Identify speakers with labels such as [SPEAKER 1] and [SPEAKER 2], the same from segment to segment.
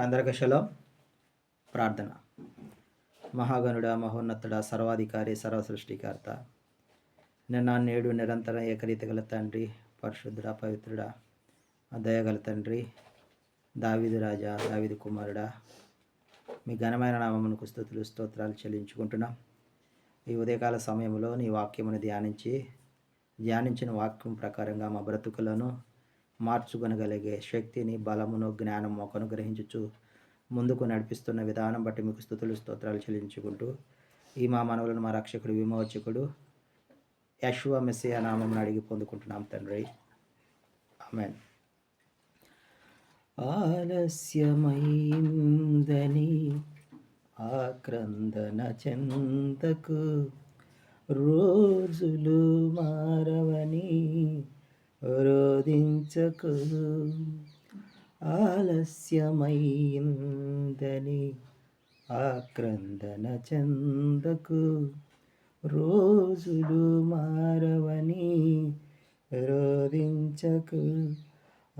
[SPEAKER 1] అందరికీ ప్రార్థన. మహాగణుడ మహోన్నతుడ సర్వాధికారి సర్వసృష్టికర్త నిన్న నేడు నిరంతరం ఏకరీతి గల తండ్రి పరిశుద్ధుడ పవిత్రుడ దయగల తండ్రి దావిదు రాజా దావిదు కుమారుడా మీ ఘనమైన నామమునకు స్థుతులు స్తోత్రాలు చెల్లించుకుంటున్నాం. ఈ ఉదయకాల సమయంలో నీ వాక్యమును ధ్యానించి ధ్యానించిన వాక్యం ప్రకారంగా మా బ్రతుకులను మార్చుకొనగలిగే శక్తిని బలమును జ్ఞానము అనుగ్రహించుచు ముందుకు నడిపిస్తున్న విధానం బట్టి మీకు స్థుతులు స్తోత్రాలు చెల్లించుకుంటూ ఈ మా మనవులను మా రక్షకుడు విమోచకుడు యశ్వ మెస్సియ నామం అడిగి పొందుకుంటున్నాం తండ్రి. ఆమెన్. ఆలస్యమైందని ఆక్రందన చెందకు రోజులు మారవని రోధించకు ఆలస్యమైందని ఆక్రందన చందకు. రోజులు మారవని రోధించకు.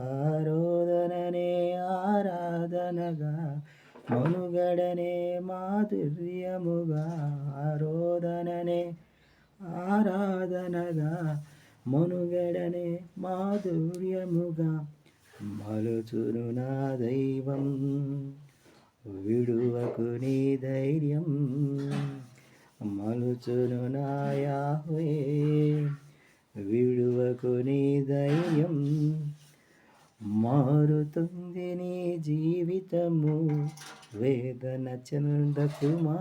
[SPEAKER 1] ఆరోధననే ఆరాధనగా మనుగడనే మాధుర్యముగా ఆరోధననే ఆరాధనగా మనుగడనే మాధుర్యముగా మలుచును నా దైవం. విడువకు నీ ధైర్యం మలుచును నా విడువకు నీ ధైర్యం మారుతుంది నీ జీవితము. వేదన చందకుమా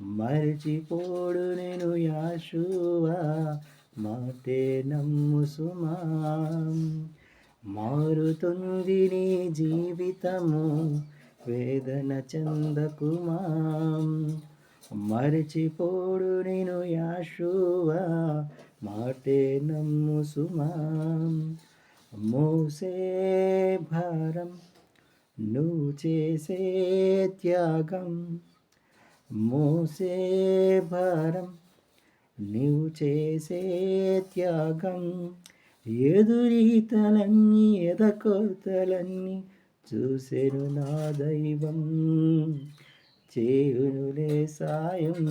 [SPEAKER 1] మరిచిపోడు నేను యాశువా మాటే నమ్ము సుమా. మారుతుంది నీ జీవితము వేదన చందకుమా మరిచిపోడు నేను యాశువా మాటే నమ్ము సుమా. మోసే భారం నువ్వు చేసే త్యాగం. మోసే భారం నీవు చేసే త్యాగం ఎదురీతలన్నీ ఎదకోతలన్నీ చూసెను నా దైవం. చేయునులే సాయం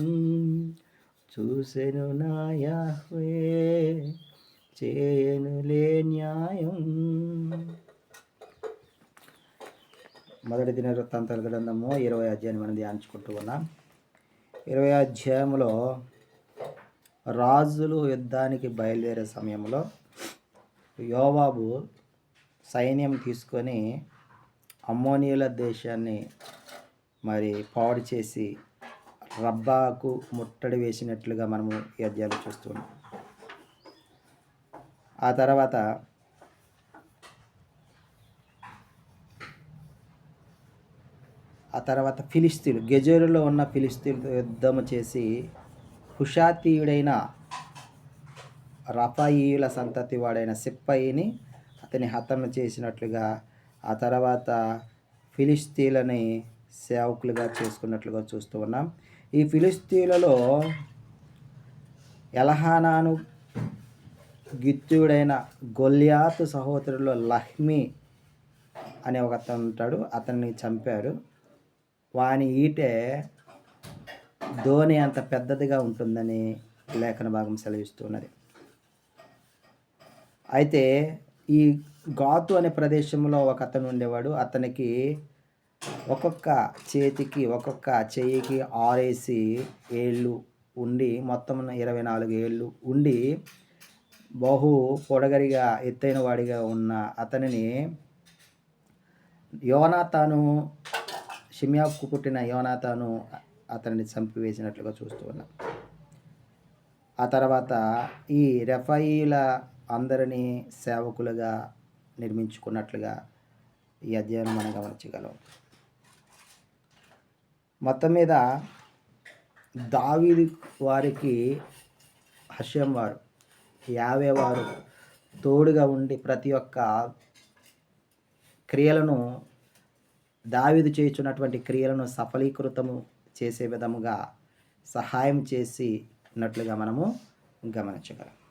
[SPEAKER 1] చూసెను నా యాహ్వే. చేయనులే న్యాయం. మొదటి దిన వృత్తాంతాల గ్రంథము ఇరవై అధ్యాయం మనం ధ్యానించుకుంటూ ఉన్నాం. ఇరవై అధ్యాయంలో రాజులు యుద్ధానికి బయలుదేరే సమయంలో యోవాబు సైన్యం తీసుకొని అమ్మోనియుల దేశాన్ని మరి పాడు చేసి రబ్బాకు ముట్టడి వేసినట్లుగా మనము ఈ అధ్యాయులు చూస్తున్నాం. ఆ తర్వాత ఆ తర్వాత ఫిలిస్తీన్లు గెజోరులో ఉన్న ఫిలిస్తీన్తో యుద్ధము చేసి హుషాతీయుడైన రఫాయిల సంతతి వాడైన సిప్పయిని అతని హతను చేసినట్లుగా ఆ తర్వాత ఫిలిస్తీన్లని సేవకులుగా చేసుకున్నట్లుగా చూస్తూ ఉన్నాం. ఈ ఫిలిస్తీన్లలో ఎలహానాను గిత్తుడైన గొల్యాతు సహోదరులో లహ్మి అనే ఒక అతను ఉంటాడు అతన్ని చంపారు వాని ఈటే ధోని అంత పెద్దదిగా ఉంటుందని లేఖన భాగం సెలవిస్తున్నది. అయితే ఈ గాతు అనే ప్రదేశంలో ఒక అతను ఉండేవాడు. అతనికి ఒక్కొక్క చేతికి ఒక్కొక్క చెయ్యికి ఆరేసి ఏళ్ళు ఉండి మొత్తం ఇరవై నాలుగు ఏళ్ళు ఉండి బహు పొడగరిగా ఎత్తైన వాడిగా ఉన్న అతనిని యోనాతాను షిమియాకు పుట్టిన యోనాతాను అతనిని చంపివేసినట్లుగా చూస్తూ ఉన్నాం. ఆ తర్వాత ఈ రెఫాయిల అందరినీ సేవకులుగా నిర్మించుకున్నట్లుగా ఈ అధ్యయనం మనం గమనించగలం. మొత్తం మీద దావీది వారికి హర్షం వారు యావే వారు తోడుగా ఉండి ప్రతి ఒక్క క్రియలను దావిదు చేయుచున్నటువంటి క్రియలను సఫలీకృతము చేసే విధముగా సహాయం చేసి ఉన్నట్లుగా మనము గమనించగలం.